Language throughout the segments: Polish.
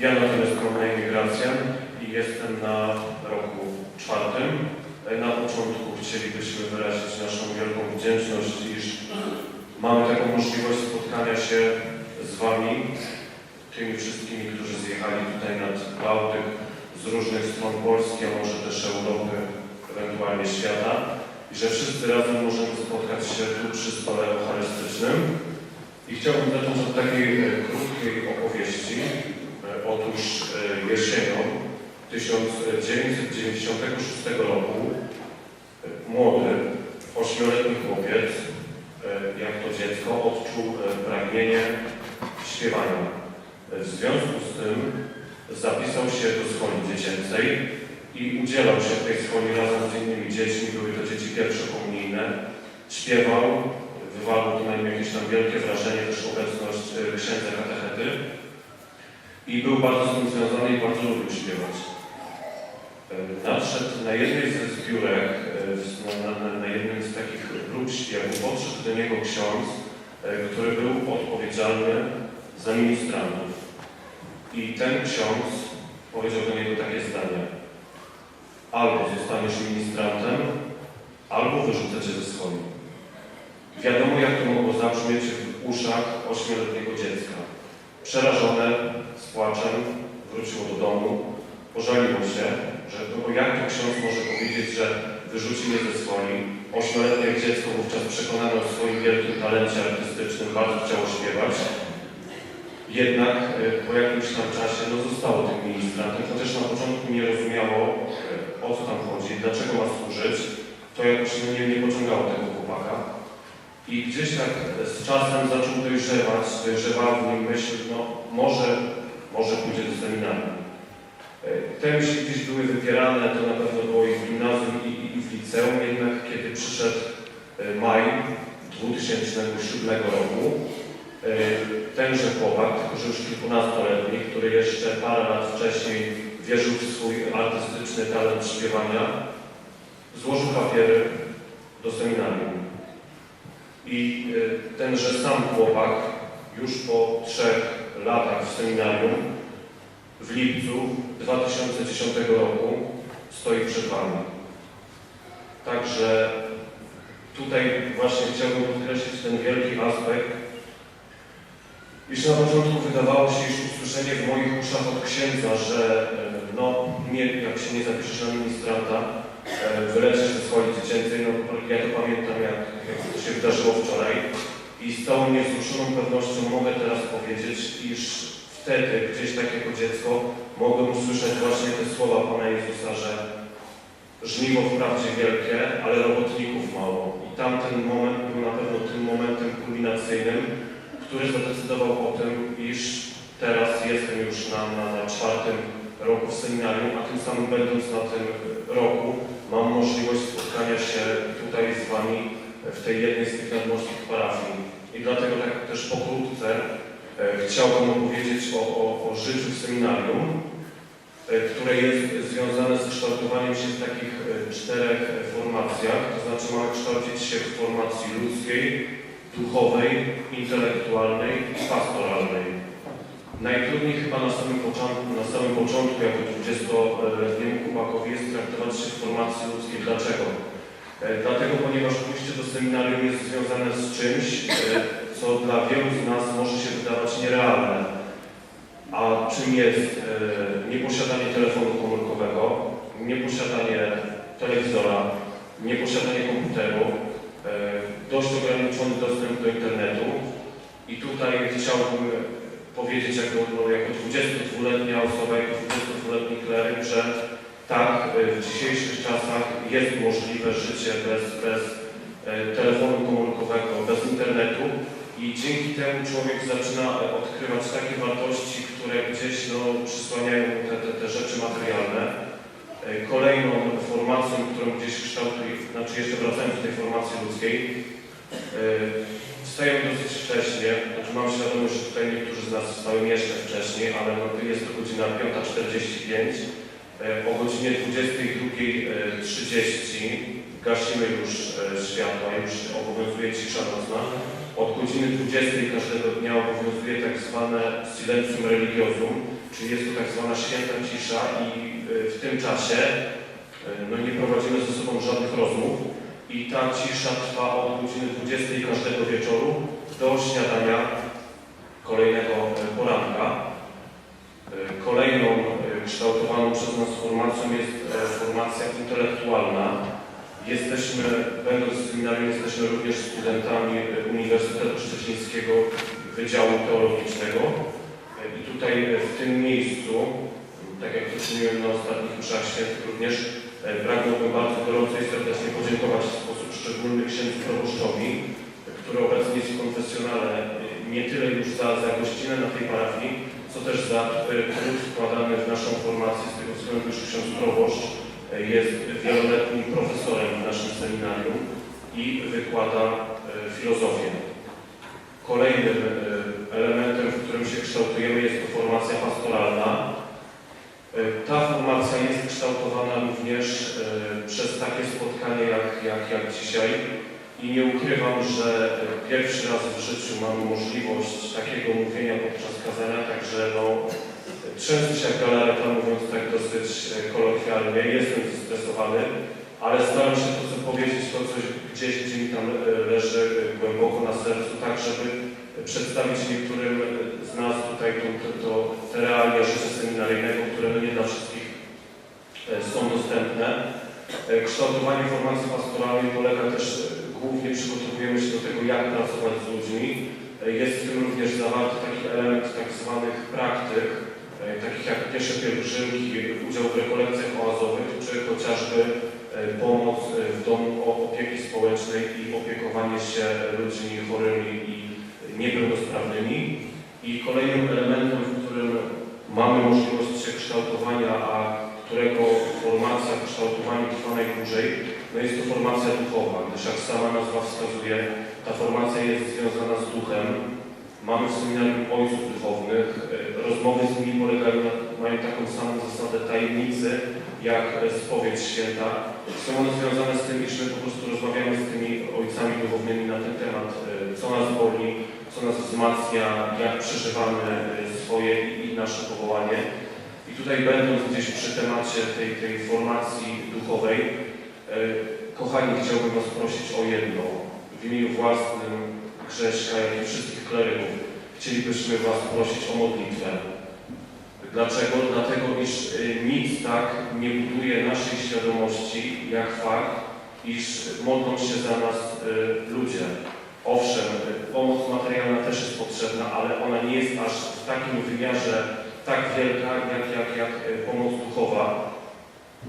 Ja natomiast mam na i jestem na roku czwartym. Na początku chcielibyśmy wyrazić naszą wielką wdzięczność, iż mamy taką możliwość spotkania się z Wami, tymi wszystkimi, którzy zjechali tutaj nad Bałtyk z różnych stron Polski, a może też Europy, ewentualnie świata i że wszyscy razem możemy spotkać się tu przy stole eucharystycznym. I chciałbym zacząć od takiej e, krótkiej opowieści. Otóż e, jesienią 1996 roku e, młody, ośmioletni chłopiec, e, jak to dziecko, odczuł pragnienie śpiewania. W związku z tym zapisał się do szkoli dziecięcej i udzielał się w tej szkoli razem z innymi dziećmi, były to dzieci pierwszokomunijne, śpiewał, wywarło to na nim jakieś tam wielkie wrażenie, też obecność księdza katechety i był bardzo z tym związany i bardzo lubił śpiewać. E, Nadszedł na jednej ze zbiórek, e, na, na, na jednym z takich prób śpiewu, podszedł do niego ksiądz, e, który był odpowiedzialny za ministrantów. I ten ksiądz powiedział do niego takie zdanie. Albo zostaniesz ministrantem, albo wyrzucę cię ze schody. Wiadomo, jak to mogło zabrzmieć w uszach ośmioletniego dziecka. Przerażone, z płaczem, wróciło do domu, pożaliło się, że no jak to ksiądz może powiedzieć, że wyrzuci mnie ze schody. Ośmioletnie dziecko wówczas przekonane o swoim wielkim talencie artystycznym, bardzo chciało śpiewać. Jednak e, po jakimś tam czasie no, zostało tym ministrantem, chociaż na początku nie rozumiało e, o co tam chodzi, dlaczego ma służyć, to jakoś no, nie, nie pociągało tego chłopaka. I gdzieś tak z czasem zaczął dojrzewać, dojrzewała w nim myśl, no może, może pójdzie do seminarium. E, Te myśli gdzieś były wypierane, to na pewno było i w gimnazjum i, i, w liceum, jednak kiedy przyszedł e, maj 2007 roku, E, tenże chłopak, tylko że już kilkunastoletni, który jeszcze parę lat wcześniej wierzył w swój artystyczny talent śpiewania, złożył papiery do seminarium. I tenże sam chłopak już po trzech latach w seminarium w lipcu 2010 roku stoi przed Wami. Także tutaj właśnie chciałbym podkreślić ten wielki aspekt, iż na początku wydawało się, iż usłyszenie w moich uszach od księdza, że e, no nie, jak się nie zapiszesz na ministranta, e, wyleczysz ze swojej dziecięcej, no ja to pamiętam jak, jak to się wydarzyło wczoraj i z całą niewzruszoną pewnością mogę teraz powiedzieć, iż wtedy gdzieś tak jako dziecko mogłem usłyszeć właśnie te słowa Pana Jezusa, że żniwo wprawdzie wielkie, ale robotników mało. I tamten moment był na pewno tym momentem kulminacyjnym, który zadecydował o tym, iż teraz jestem już na, na, na czwartym roku w seminarium, a tym samym będąc na tym roku, mam możliwość spotkania się tutaj z Wami w tej jednej z tych nadmorskich parafii. I dlatego tak też pokrótce e, chciałbym opowiedzieć o, o, o życiu w seminarium, e, które jest związane z kształtowaniem się w takich e, czterech formacjach, to znaczy mamy kształcić się w formacji ludzkiej, duchowej, intelektualnej i pastoralnej. Najtrudniej chyba na samym początku, na samym początku jako 20-letniemu chłopakowi jest traktować się w formacji ludzkiej. Dlaczego? E, Dlatego, ponieważ pójście do seminarium jest związane z czymś, e, co dla wielu z nas może się wydawać nierealne. A czym jest e, nieposiadanie telefonu komórkowego, nieposiadanie telewizora, nieposiadanie komputeru, dość ograniczony dostęp do internetu. I tutaj chciałbym powiedzieć jako, no, jako 22-letnia osoba, jako 22-letni kleryk, że tak, e, w dzisiejszych czasach jest możliwe życie bez, bez e, telefonu komórkowego, bez internetu i dzięki temu człowiek zaczyna e, odkrywać takie wartości, które gdzieś no, przysłaniają te, te, te rzeczy materialne. Kolejną formacją, którą gdzieś kształtuje, znaczy jeszcze wracając do tej formacji ludzkiej, wstajemy dosyć wcześnie, znaczy mam świadomość, że tutaj niektórzy z nas wstają jeszcze wcześniej, ale no, jest to godzina 5.45. E, O godzinie 22.30 gasimy już e, światła, już obowiązuje cisza nocna. Od godziny 20 każdego dnia obowiązuje tak zwane silencium religiosum, czyli jest to tak zwana święta cisza i e, w tym czasie no, nie prowadzimy ze sobą żadnych rozmów i ta cisza trwa od godziny 20 każdego wieczoru do śniadania kolejnego poranka. Kolejną kształtowaną przez nas formacją jest e, formacja intelektualna. Jesteśmy, będąc w seminarium, jesteśmy również studentami e, Uniwersytetu Szczecińskiego Wydziału Teologicznego. E, I tutaj w tym miejscu, tak jak to czyniłem na ostatnich mszach świętych również, pragnąłbym bardzo gorąco i serdecznie podziękować w sposób szczególny księdzu proboszczowi, który obecnie jest w konfesjonale nie tyle już za, za gościnę na tej parafii, co też za e, trud wkładany w naszą formację z tego względu, że ksiądz proboszcz e, jest wieloletnim profesorem w naszym seminarium i wykłada e, filozofię. Kolejnym elementem, w którym się kształtujemy jest to formacja pastoralna. Ta formacja jest kształtowana również przez takie spotkanie jak, jak, jak dzisiaj i nie ukrywam, że e, pierwszy raz w życiu mam możliwość takiego mówienia podczas kazania, także no, trzęsę się jak galareta, mówiąc tak dosyć e, kolokwialnie, jestem zestresowany, ale staram się to, co powiedzieć, to coś gdzieś, gdzie mi tam e, leży głęboko na sercu, tak żeby przedstawić niektórym z nas tutaj to, to, te realia życia seminaryjnego, które no nie dla wszystkich są dostępne. Kształtowanie formacji pastoralnej polega też głównie przygotowujemy się do tego, jak pracować z ludźmi. E, Jest w tym również zawarty taki element tak zwanych praktyk, e, takich jak piesze pielgrzymki, udział w rekolekcjach oazowych, czy chociażby e, pomoc w domu opieki społecznej i opiekowanie się ludźmi chorymi i niepełnosprawnymi. I kolejnym elementem, w którym mamy możliwość się kształtowania, a którego formacja kształtowaniu trwa najdłużej, no jest to formacja duchowa, gdyż jak sama nazwa wskazuje, ta formacja jest związana z duchem. Mamy w seminarium ojców duchownych, rozmowy z nimi polegają na, mają taką samą zasadę tajemnicy, jak spowiedź święta. Są one związane z tym, iż my po prostu rozmawiamy z tymi ojcami duchownymi na ten temat, e, co nas boli, co nas wzmacnia, jak przeżywamy e, swoje i nasze powołanie. I tutaj będąc gdzieś przy temacie tej, tej formacji duchowej, e, kochani, chciałbym Was prosić o jedno. W imieniu własnym Grześka, jak i wszystkich kleryków chcielibyśmy Was prosić o modlitwę. Dlaczego? Dlatego, iż y, nic tak nie buduje naszej świadomości, jak fakt, iż modlą się za nas y, ludzie. Owszem, pomoc materialna też jest potrzebna, ale ona nie jest aż w takim wymiarze tak wielka, jak, jak, jak y, pomoc duchowa.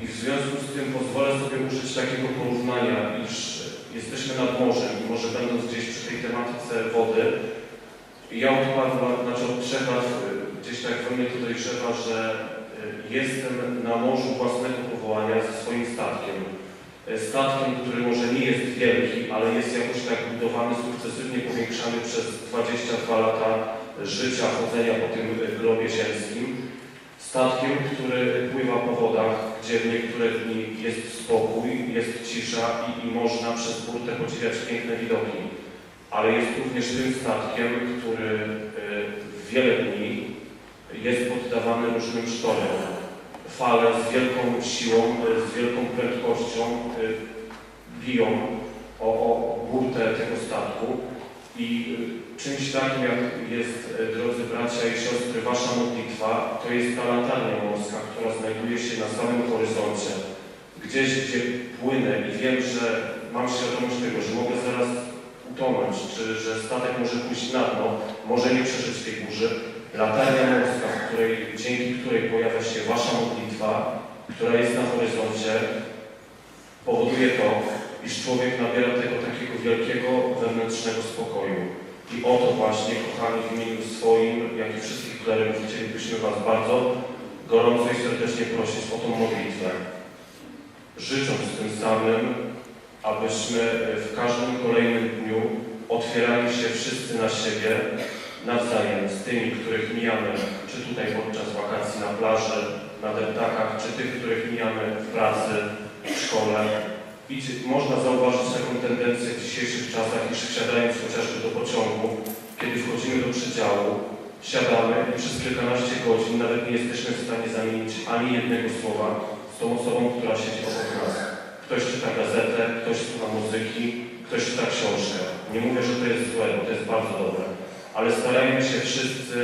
I w związku z tym pozwolę sobie użyć takiego porównania, iż y, jesteśmy nad morzem i może będąc gdzieś przy tej tematyce wody, ja od paru lat, znaczy od trzech lat y, gdzieś tak we mnie to dojrzewa, że jestem na morzu własnego powołania ze swoim statkiem. Statkiem, który może nie jest wielki, ale jest jakoś tak budowany, sukcesywnie powiększany przez 22 lata życia, chodzenia po tym globie ziemskim. Statkiem, który pływa po wodach, gdzie w niektóre dni jest spokój, jest cisza i, i można przez burtę podziwiać piękne widoki. Ale jest również tym statkiem, który w wiele dni jest poddawany różnym sztormom. Fale z wielką siłą, y, z wielką prędkością y, biją o, o burtę tego statku i y, czymś takim jak jest, y, drodzy bracia i siostry, wasza modlitwa, to jest ta latarnia morska, która znajduje się na samym horyzoncie. Gdzieś, gdzie płynę i wiem, że mam świadomość tego, że mogę zaraz utonąć, czy że statek może pójść na dno, może nie przeżyć tej burzy. Latarnia morska, której, dzięki której pojawia się wasza modlitwa, która jest na horyzoncie, powoduje to, iż człowiek nabiera tego takiego wielkiego wewnętrznego spokoju. I o to właśnie, kochani, w imieniu swoim, jak i wszystkich kleryków, chcielibyśmy Was bardzo gorąco i serdecznie prosić o tą modlitwę. Życząc tym samym, abyśmy w każdym kolejnym dniu otwierali się wszyscy na siebie nawzajem z tymi, których mijamy, czy tutaj podczas wakacji na plaży, na deptakach, czy tych, których mijamy w pracy, w szkole, Można zauważyć taką tendencję w dzisiejszych czasach, iż wsiadając chociażby do pociągu, kiedy wchodzimy do przedziału, siadamy i przez kilkanaście godzin nawet nie jesteśmy w stanie zamienić ani jednego słowa z tą osobą, która siedzi obok nas. Ktoś czyta gazetę, ktoś słucha muzyki, ktoś czyta książkę. Nie mówię, że to jest złe, bo to jest bardzo dobre, ale starajmy się wszyscy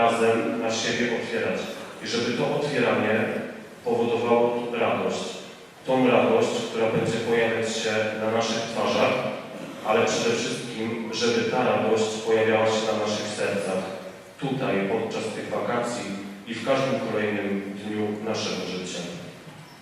razem na siebie otwierać i żeby to otwieranie powodowało radość. Tą radość, która będzie pojawiać się na naszych twarzach, ale przede wszystkim, żeby ta radość pojawiała się na naszych sercach, tutaj podczas tych wakacji i w każdym kolejnym dniu naszego życia.